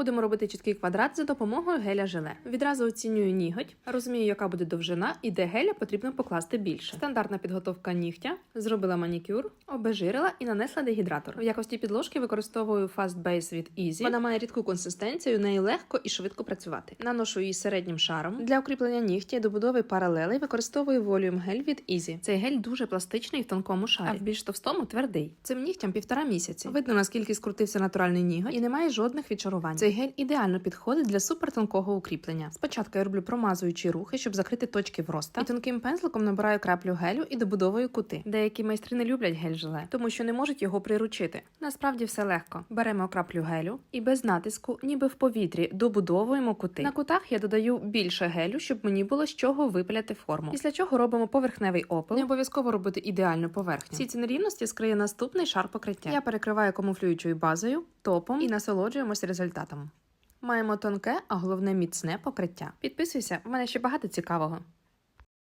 будемо робити чіткий квадрат за допомогою геля желе. Відразу оцінюю ніготь, розумію, яка буде довжина і де геля потрібно покласти більше. Стандартна підготовка нігтя, зробила манікюр, обезжирила і нанесла дегідратор. В якості підложки використовую Fast Base від Easy. Вона має рідку консистенцію, нею легко і швидко працювати. Наношу її середнім шаром. Для укріплення нігтя і добудови паралелей використовую Volume гель від Easy. Цей гель дуже пластичний в тонкому шарі, а в більш товстому твердий. Цим нігтям півтора місяці. Видно наскільки скрутився натуральний ніготь і немає жодних відчарувань. Цей гель ідеально підходить для супертонкого укріплення. Спочатку я роблю промазуючі рухи, щоб закрити точки вроста, і тонким пензликом набираю краплю гелю і добудовую кути. Деякі майстри не люблять гель желе, тому що не можуть його приручити. Насправді все легко. Беремо краплю гелю і без натиску, ніби в повітрі, добудовуємо кути. На кутах я додаю більше гелю, щоб мені було з чого випиляти форму. Після чого робимо поверхневий опил. Не обов'язково робити ідеальну поверхню. Всі ці нерівності скриє наступний шар покриття. Я перекриваю камуфлюючою базою, топом і насолоджуємося результатом. Маємо тонке, а головне міцне покриття. Підписуйся, в мене ще багато цікавого.